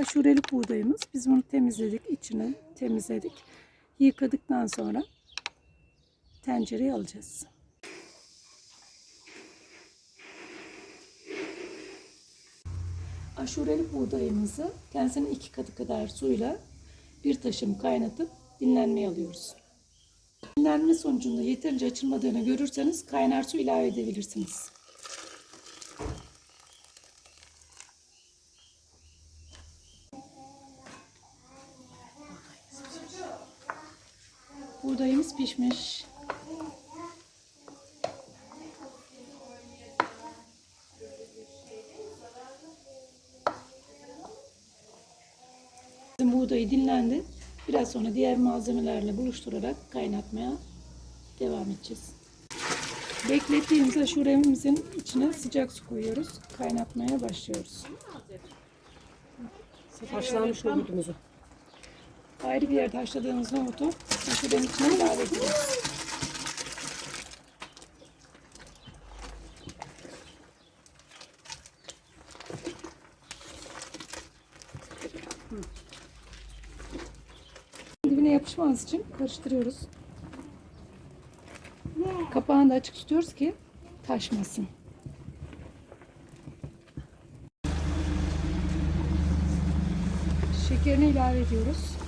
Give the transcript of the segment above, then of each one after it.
aşurelik buğdayımız. Biz bunu temizledik, içini temizledik. Yıkadıktan sonra tencereye alacağız. Aşurelik buğdayımızı kendisinin iki katı kadar suyla bir taşım kaynatıp dinlenmeye alıyoruz. Dinlenme sonucunda yeterince açılmadığını görürseniz kaynar su ilave edebilirsiniz. Buğdayımız pişmiş. Buğdayı dinlendi. Biraz sonra diğer malzemelerle buluşturarak kaynatmaya devam edeceğiz. Beklettiğimiz aşuremizin içine sıcak su koyuyoruz. Kaynatmaya başlıyoruz. Haşlanmış nohutumuzu. Ayrı bir yerde haşladığımız nohutu aşurenin içine ilave ediyoruz. Dibine yapışmaması için karıştırıyoruz. Kapağını da açık tutuyoruz ki taşmasın. Şekerini ilave ediyoruz.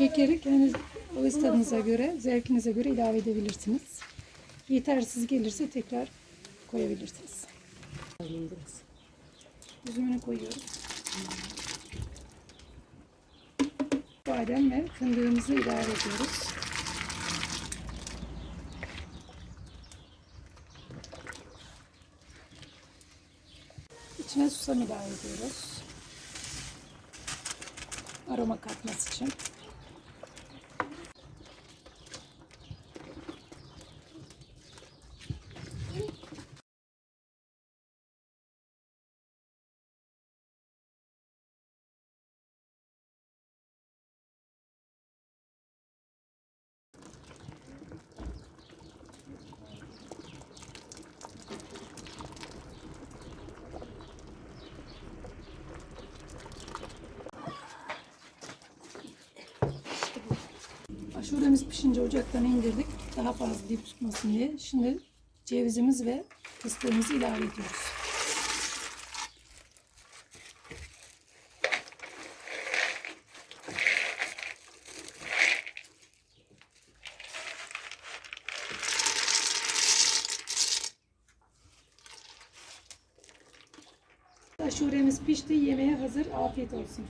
Şekeri kendi ağız tadınıza göre, zevkinize göre ilave edebilirsiniz. Yetersiz gelirse tekrar koyabilirsiniz. Üzümünü koyuyoruz. Badem ve fındığımızı ilave ediyoruz. İçine susam ilave ediyoruz. Aroma katması için. Aşuremiz pişince ocaktan indirdik. Daha fazla dip tutmasın diye. Şimdi cevizimiz ve fıstığımızı ilave ediyoruz. Aşuremiz pişti. Yemeğe hazır. Afiyet olsun.